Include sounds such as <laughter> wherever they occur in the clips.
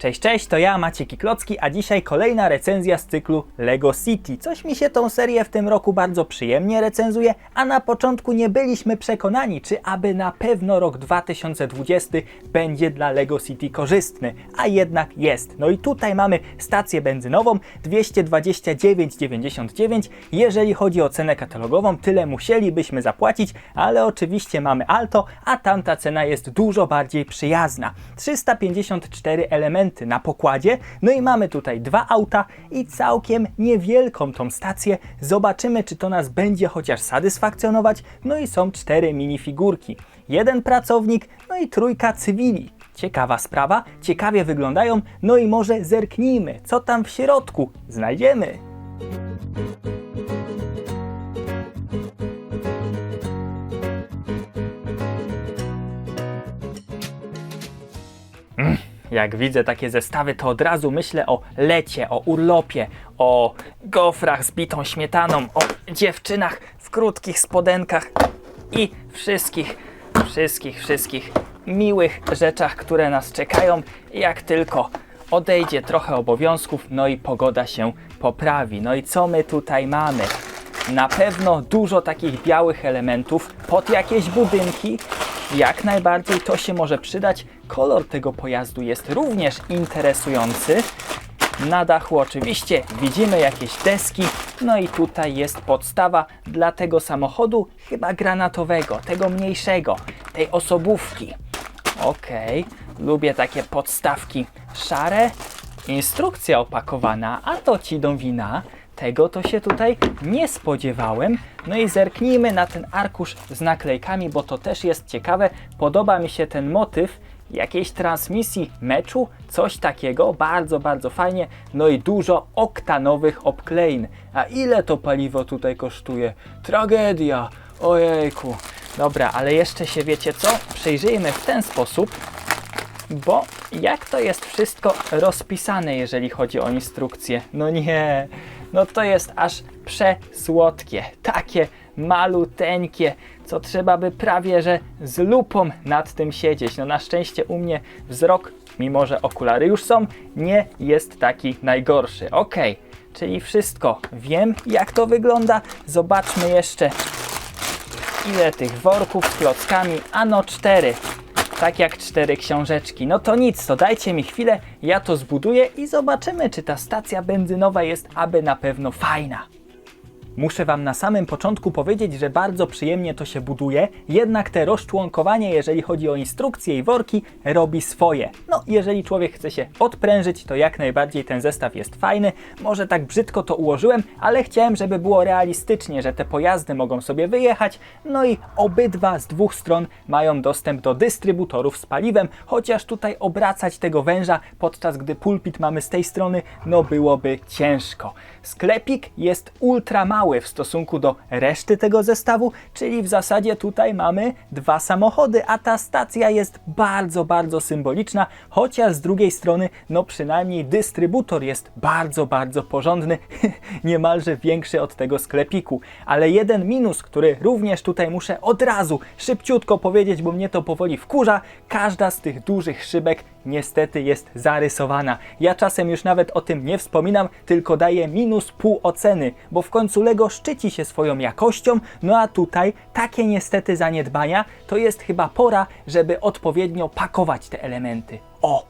Cześć, cześć, to ja Maciek Kiklocki, a dzisiaj kolejna recenzja z cyklu LEGO City. Coś mi się tą serię w tym roku bardzo przyjemnie recenzuje, a na początku nie byliśmy przekonani, czy aby na pewno rok 2020 będzie dla LEGO City korzystny, a jednak jest. No i tutaj mamy stację benzynową 229,99. Jeżeli chodzi o cenę katalogową, tyle musielibyśmy zapłacić, ale oczywiście mamy Alto, a tamta cena jest dużo bardziej przyjazna. 354 elementy na pokładzie, no i mamy tutaj dwa auta i całkiem niewielką tą stację. Zobaczymy, czy to nas będzie chociaż satysfakcjonować. No i są cztery minifigurki. Jeden pracownik, no i trójka cywili. Ciekawa sprawa, ciekawie wyglądają, no i może zerknijmy, co tam w środku znajdziemy. Jak widzę takie zestawy, to od razu myślę o lecie, o urlopie, o gofrach z bitą śmietaną, o dziewczynach w krótkich spodenkach i wszystkich, wszystkich, wszystkich miłych rzeczach, które nas czekają, jak tylko odejdzie trochę obowiązków, no i pogoda się poprawi. No i co my tutaj mamy? Na pewno dużo takich białych elementów pod jakieś budynki. Jak najbardziej to się może przydać. Kolor tego pojazdu jest również interesujący. Na dachu oczywiście widzimy jakieś deski, no i tutaj jest podstawa dla tego samochodu, chyba granatowego, tego mniejszego, tej osobówki. Okej, lubię takie podstawki szare. Instrukcja opakowana, a to ci do wina. Tego to się tutaj nie spodziewałem. No i zerknijmy na ten arkusz z naklejkami, bo to też jest ciekawe. Podoba mi się ten motyw jakiejś transmisji meczu, coś takiego, bardzo, bardzo fajnie. No i dużo oktanowych obklein. A ile to paliwo tutaj kosztuje? Tragedia! Ojejku. Dobra, ale jeszcze się wiecie co? Przejrzyjmy w ten sposób, bo jak to jest wszystko rozpisane, jeżeli chodzi o instrukcję? No nie, no to jest aż przesłodkie, takie maluteńkie, co trzeba by prawie że z lupą nad tym siedzieć. No na szczęście u mnie wzrok, mimo że okulary już są, nie jest taki najgorszy. Ok, czyli wszystko wiem, jak to wygląda. Zobaczmy jeszcze, ile tych worków z klockami. Ano cztery tak jak cztery książeczki. No to nic, to dajcie mi chwilę, ja to zbuduję i zobaczymy, czy ta stacja benzynowa jest aby na pewno fajna. Muszę Wam na samym początku powiedzieć, że bardzo przyjemnie to się buduje, jednak te rozczłonkowanie, jeżeli chodzi o instrukcje i worki, robi swoje. No, jeżeli człowiek chce się odprężyć, to jak najbardziej ten zestaw jest fajny. Może tak brzydko to ułożyłem, ale chciałem, żeby było realistycznie, że te pojazdy mogą sobie wyjechać, no i obydwa z dwóch stron mają dostęp do dystrybutorów z paliwem, chociaż tutaj obracać tego węża, podczas gdy pulpit mamy z tej strony, no byłoby ciężko. Sklepik jest ultra mały w stosunku do reszty tego zestawu, czyli w zasadzie tutaj mamy dwa samochody, a ta stacja jest bardzo, bardzo symboliczna, chociaż z drugiej strony, no przynajmniej dystrybutor jest bardzo, bardzo porządny, <laughs> niemalże większy od tego sklepiku. Ale jeden minus, który również tutaj muszę od razu szybciutko powiedzieć, bo mnie to powoli wkurza, każda z tych dużych szybek niestety jest zarysowana. Ja czasem już nawet o tym nie wspominam, tylko daję minus pół oceny, bo w końcu Lego szczyci się swoją jakością, no a tutaj takie niestety zaniedbania to jest chyba pora, żeby odpowiednio pakować te elementy. O!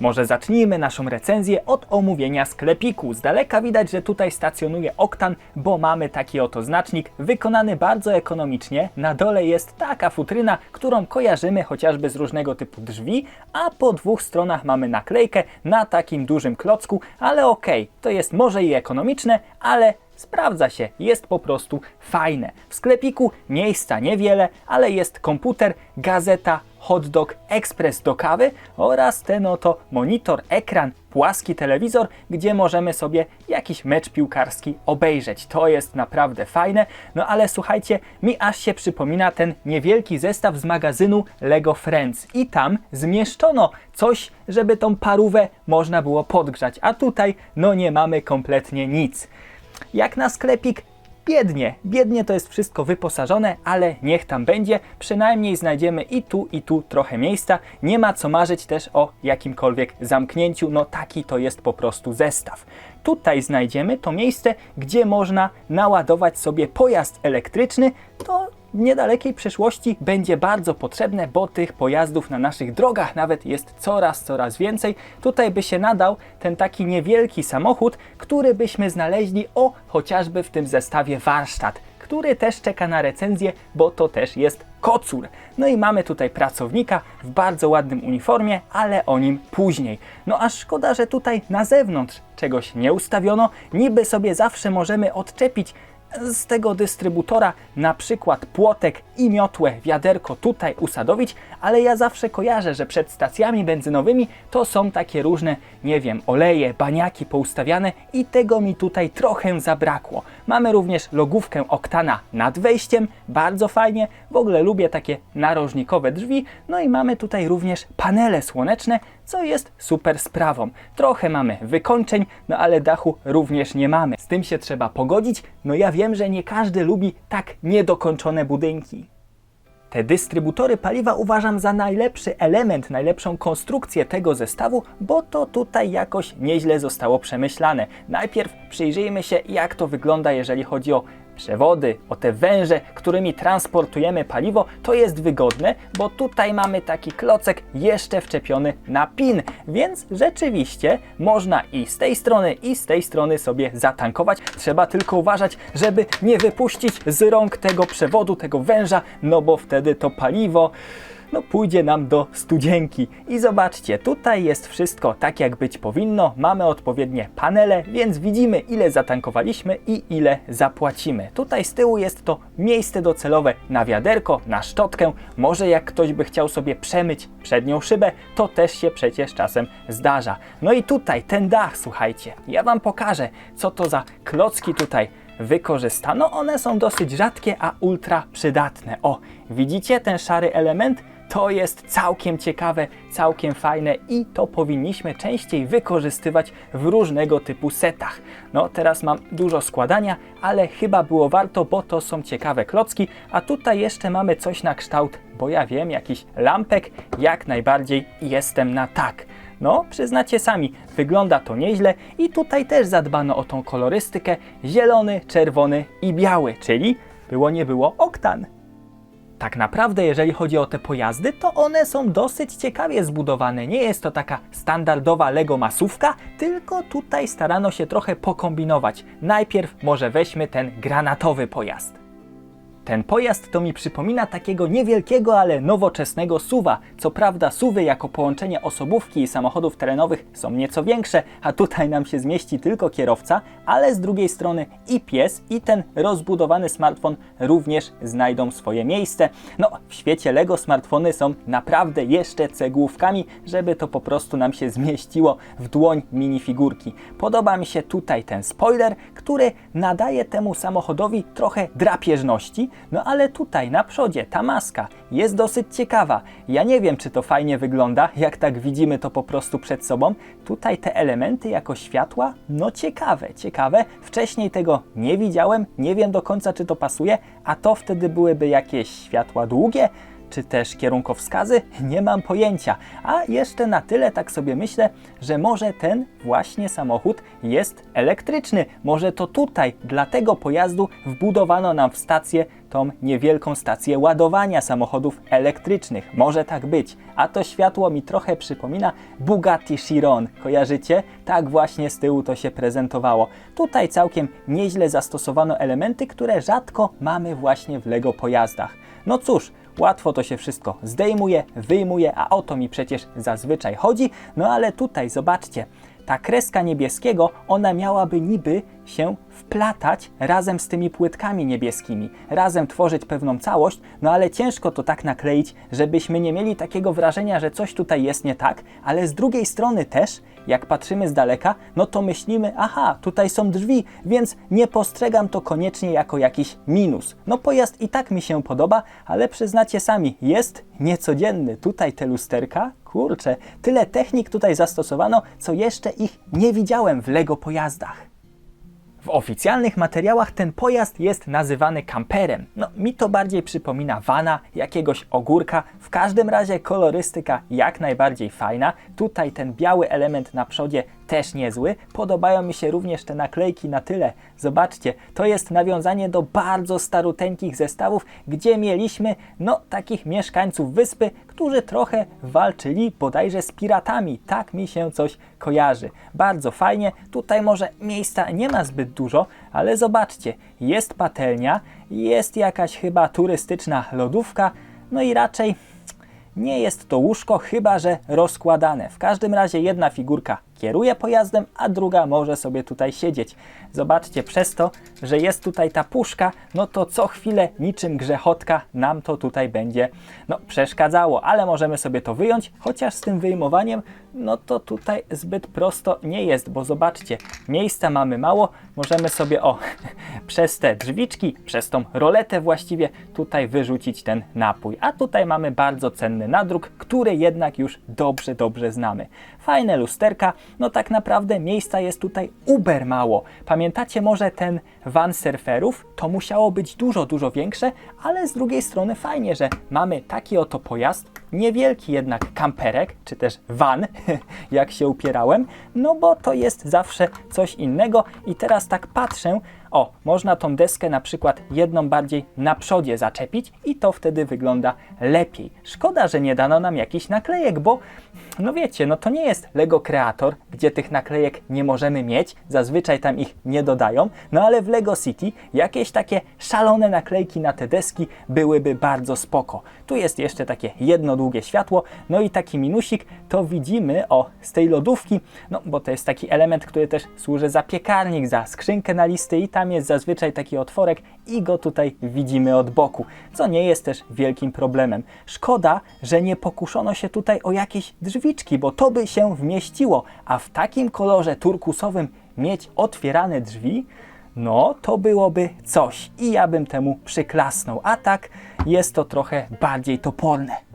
Może zacznijmy naszą recenzję od omówienia sklepiku. Z daleka widać, że tutaj stacjonuje Oktan, bo mamy taki oto znacznik, wykonany bardzo ekonomicznie. Na dole jest taka futryna, którą kojarzymy chociażby z różnego typu drzwi, a po dwóch stronach mamy naklejkę na takim dużym klocku, ale okej, to jest może i ekonomiczne, ale sprawdza się, jest po prostu fajne. W sklepiku miejsca niewiele, ale jest komputer, gazeta, hot dog, ekspres do kawy oraz ten oto monitor, ekran, płaski telewizor, gdzie możemy sobie jakiś mecz piłkarski obejrzeć. To jest naprawdę fajne. No ale słuchajcie, mi aż się przypomina ten niewielki zestaw z magazynu Lego Friends i tam zmieszczono coś, żeby tą parówę można było podgrzać, a tutaj no nie mamy kompletnie nic. Jak na sklepik biednie. Biednie to jest wszystko wyposażone, ale niech tam będzie. Przynajmniej znajdziemy i tu, i tu trochę miejsca. Nie ma co marzyć też o jakimkolwiek zamknięciu. No taki to jest po prostu zestaw. Tutaj znajdziemy to miejsce, gdzie można naładować sobie pojazd elektryczny. To w niedalekiej przyszłości będzie bardzo potrzebne, bo tych pojazdów na naszych drogach nawet jest coraz, coraz więcej. Tutaj by się nadał ten taki niewielki samochód, który byśmy znaleźli o chociażby w tym zestawie warsztat, który też czeka na recenzję, bo to też jest kocur. No i mamy tutaj pracownika w bardzo ładnym uniformie, ale o nim później. No a szkoda, że tutaj na zewnątrz czegoś nie ustawiono. Niby sobie zawsze możemy odczepić z tego dystrybutora na przykład płotek i miotłę, wiaderko tutaj usadowić, ale ja zawsze kojarzę, że przed stacjami benzynowymi to są takie różne, nie wiem, oleje, baniaki poustawiane i tego mi tutaj trochę zabrakło. Mamy również logówkę oktana nad wejściem, bardzo fajnie, w ogóle lubię takie narożnikowe drzwi, no i mamy tutaj również panele słoneczne, co jest super sprawą. Trochę mamy wykończeń, no ale dachu również nie mamy. Z tym się trzeba pogodzić. No ja wiem, że nie każdy lubi tak niedokończone budynki. Te dystrybutory paliwa uważam za najlepszy element, najlepszą konstrukcję tego zestawu, bo to tutaj jakoś nieźle zostało przemyślane. Najpierw przyjrzyjmy się, jak to wygląda, jeżeli chodzi o przewody, o te węże, którymi transportujemy paliwo, to jest wygodne, bo tutaj mamy taki klocek jeszcze wczepiony na pin, więc rzeczywiście można i z tej strony, i z tej strony sobie zatankować. Trzeba tylko uważać, żeby nie wypuścić z rąk tego przewodu, tego węża, no bo wtedy to paliwo no pójdzie nam do studzienki. I zobaczcie, tutaj jest wszystko tak jak być powinno. Mamy odpowiednie panele, więc widzimy ile zatankowaliśmy i ile zapłacimy. Tutaj z tyłu jest to miejsce docelowe na wiaderko, na szczotkę. Może jak ktoś by chciał sobie przemyć przednią szybę, to też się przecież czasem zdarza. No i tutaj ten dach, słuchajcie, ja Wam pokażę, co to za klocki tutaj wykorzystano. One są dosyć rzadkie, a ultra przydatne. O, widzicie ten szary element? To jest całkiem ciekawe, całkiem fajne i to powinniśmy częściej wykorzystywać w różnego typu setach. No teraz mam dużo składania, ale chyba było warto, bo to są ciekawe klocki, a tutaj jeszcze mamy coś na kształt, bo ja wiem, jakiś lampek, jak najbardziej jestem na tak. No, przyznacie sami, wygląda to nieźle i tutaj też zadbano o tą kolorystykę zielony, czerwony i biały, czyli było nie było oktan. Tak naprawdę, jeżeli chodzi o te pojazdy, to one są dosyć ciekawie zbudowane. Nie jest to taka standardowa Lego masówka, tylko tutaj starano się trochę pokombinować. Najpierw może weźmy ten granatowy pojazd. Ten pojazd to mi przypomina takiego niewielkiego, ale nowoczesnego suwa. Co prawda suwy jako połączenie osobówki i samochodów terenowych są nieco większe, a tutaj nam się zmieści tylko kierowca, ale z drugiej strony i pies i ten rozbudowany smartfon również znajdą swoje miejsce. No, w świecie Lego smartfony są naprawdę jeszcze cegłówkami, żeby to po prostu nam się zmieściło w dłoń minifigurki. Podoba mi się tutaj ten spoiler, który nadaje temu samochodowi trochę drapieżności, no ale tutaj na przodzie ta maska jest dosyć ciekawa. Ja nie wiem, czy to fajnie wygląda, jak tak widzimy to po prostu przed sobą. Tutaj te elementy jako światła, no ciekawe, ciekawe. Wcześniej tego nie widziałem, nie wiem do końca, czy to pasuje, a to wtedy byłyby jakieś światła długie, czy też kierunkowskazy? Nie mam pojęcia. A jeszcze na tyle tak sobie myślę, że może ten właśnie samochód jest elektryczny. Może to tutaj dla tego pojazdu wbudowano nam w stację tą niewielką stację ładowania samochodów elektrycznych. Może tak być. A to światło mi trochę przypomina Bugatti Chiron. Kojarzycie? Tak właśnie z tyłu to się prezentowało. Tutaj całkiem nieźle zastosowano elementy, które rzadko mamy właśnie w Lego pojazdach. No cóż, Łatwo to się wszystko zdejmuje, wyjmuje, a o to mi przecież zazwyczaj chodzi. No ale tutaj zobaczcie, ta kreska niebieskiego, ona miałaby niby się wplatać razem z tymi płytkami niebieskimi, razem tworzyć pewną całość, no ale ciężko to tak nakleić, żebyśmy nie mieli takiego wrażenia, że coś tutaj jest nie tak, ale z drugiej strony też, jak patrzymy z daleka, no to myślimy, aha, tutaj są drzwi, więc nie postrzegam to koniecznie jako jakiś minus. No pojazd i tak mi się podoba, ale przyznacie sami, jest niecodzienny. Tutaj te lusterka, kurczę, tyle technik tutaj zastosowano, co jeszcze ich nie widziałem w Lego pojazdach. W oficjalnych materiałach ten pojazd jest nazywany kamperem. No, mi to bardziej przypomina vana, jakiegoś ogórka. W każdym razie kolorystyka jak najbardziej fajna. Tutaj ten biały element na przodzie też niezły. Podobają mi się również te naklejki na tyle. Zobaczcie, to jest nawiązanie do bardzo staruteńkich zestawów, gdzie mieliśmy, no, takich mieszkańców wyspy, którzy trochę walczyli bodajże z piratami. Tak mi się coś kojarzy. Bardzo fajnie. Tutaj może miejsca nie ma zbyt dużo, ale zobaczcie, jest patelnia, jest jakaś chyba turystyczna lodówka, no i raczej nie jest to łóżko, chyba że rozkładane. W każdym razie jedna figurka kieruje pojazdem, a druga może sobie tutaj siedzieć. Zobaczcie, przez to, że jest tutaj ta puszka, no to co chwilę niczym grzechotka nam to tutaj będzie no, przeszkadzało, ale możemy sobie to wyjąć, chociaż z tym wyjmowaniem, no to tutaj zbyt prosto nie jest, bo zobaczcie, miejsca mamy mało, możemy sobie o, <laughs> przez te drzwiczki, przez tą roletę właściwie tutaj wyrzucić ten napój, a tutaj mamy bardzo cenny nadruk, który jednak już dobrze, dobrze znamy. Fajne lusterka, no tak naprawdę miejsca jest tutaj uber mało. Pamiętacie może ten van surferów? To musiało być dużo, dużo większe, ale z drugiej strony fajnie, że mamy taki oto pojazd, niewielki jednak kamperek, czy też van, <laughs> jak się upierałem, no bo to jest zawsze coś innego i teraz tak patrzę, o, można tą deskę na przykład jedną bardziej na przodzie zaczepić i to wtedy wygląda lepiej. Szkoda, że nie dano nam jakichś naklejek, bo no wiecie, no to nie jest Lego Creator, gdzie tych naklejek nie możemy mieć, zazwyczaj tam ich nie dodają, no ale w Lego City jakieś takie szalone naklejki na te deski byłyby bardzo spoko. Tu jest jeszcze takie jedno długie światło, no i taki minusik to widzimy, o, z tej lodówki, no bo to jest taki element, który też służy za piekarnik, za skrzynkę na listy i tam jest zazwyczaj taki otworek i go tutaj widzimy od boku, co nie jest też wielkim problemem. Szkoda, że nie pokuszono się tutaj o jakieś drzwiczki, bo to by się wmieściło, a w takim kolorze turkusowym mieć otwierane drzwi, no to byłoby coś i ja bym temu przyklasnął, a tak jest to trochę bardziej toporne.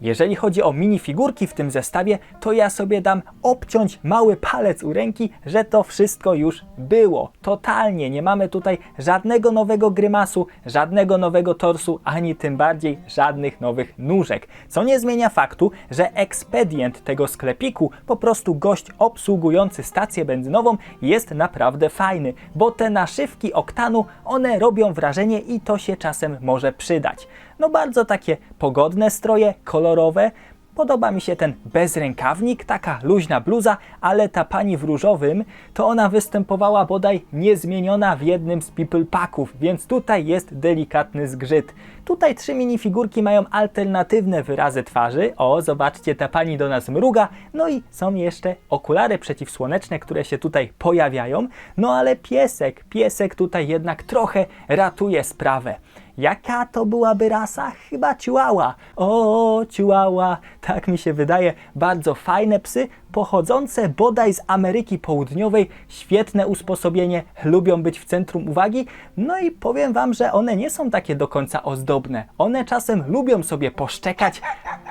Jeżeli chodzi o minifigurki w tym zestawie, to ja sobie dam obciąć mały palec u ręki, że to wszystko już było. Totalnie nie mamy tutaj żadnego nowego grymasu, żadnego nowego torsu, ani tym bardziej żadnych nowych nóżek. Co nie zmienia faktu, że ekspedient tego sklepiku, po prostu gość obsługujący stację benzynową jest naprawdę fajny, bo te naszywki oktanu, one robią wrażenie i to się czasem może przydać. No bardzo takie pogodne stroje, kolorowe. Podoba mi się ten bezrękawnik, taka luźna bluza, ale ta pani w różowym, to ona występowała bodaj niezmieniona w jednym z people packów, więc tutaj jest delikatny zgrzyt. Tutaj trzy minifigurki mają alternatywne wyrazy twarzy. O, zobaczcie, ta pani do nas mruga. No i są jeszcze okulary przeciwsłoneczne, które się tutaj pojawiają. No ale piesek, piesek tutaj jednak trochę ratuje sprawę. Jaka to byłaby rasa? Chyba ciułała. O, ciułała, tak mi się wydaje. Bardzo fajne psy, pochodzące bodaj z Ameryki Południowej. Świetne usposobienie, lubią być w centrum uwagi. No i powiem Wam, że one nie są takie do końca ozdobne. One czasem lubią sobie poszczekać,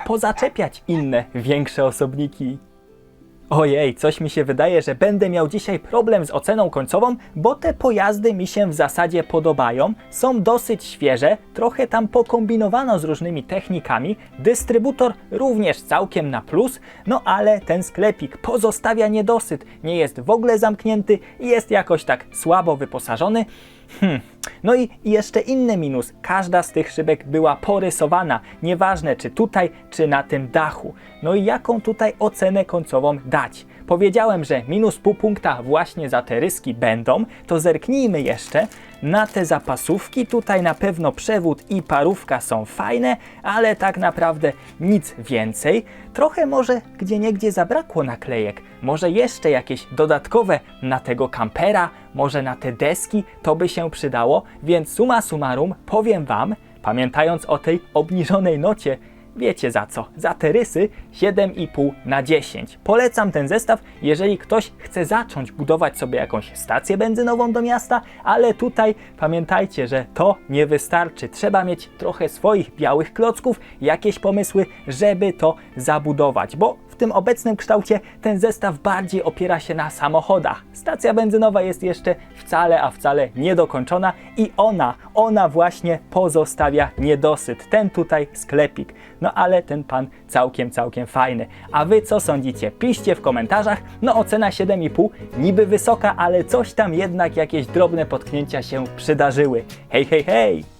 pozaczepiać inne, większe osobniki. Ojej, coś mi się wydaje, że będę miał dzisiaj problem z oceną końcową, bo te pojazdy mi się w zasadzie podobają, są dosyć świeże, trochę tam pokombinowano z różnymi technikami, dystrybutor również całkiem na plus, no ale ten sklepik pozostawia niedosyt, nie jest w ogóle zamknięty jest jakoś tak słabo wyposażony. Hmm. No i jeszcze inny minus. Każda z tych szybek była porysowana, nieważne czy tutaj, czy na tym dachu. No i jaką tutaj ocenę końcową dać? Powiedziałem, że minus pół punkta właśnie za te ryski będą, to zerknijmy jeszcze na te zapasówki. Tutaj na pewno przewód i parówka są fajne, ale tak naprawdę nic więcej. Trochę może gdzie niegdzie zabrakło naklejek. Może jeszcze jakieś dodatkowe na tego kampera, może na te deski, to by się przydało. Więc suma summarum powiem Wam, pamiętając o tej obniżonej nocie, wiecie za co, za te rysy 7,5 na 10. Polecam ten zestaw, jeżeli ktoś chce zacząć budować sobie jakąś stację benzynową do miasta, ale tutaj pamiętajcie, że to nie wystarczy. Trzeba mieć trochę swoich białych klocków, jakieś pomysły, żeby to zabudować, bo w tym obecnym kształcie ten zestaw bardziej opiera się na samochodach. Stacja benzynowa jest jeszcze wcale, a wcale niedokończona i ona, ona właśnie pozostawia niedosyt. Ten tutaj sklepik. No ale ten pan całkiem, całkiem fajny. A wy co sądzicie? Piszcie w komentarzach. No ocena 7,5 niby wysoka, ale coś tam jednak jakieś drobne potknięcia się przydarzyły. Hej, hej, hej!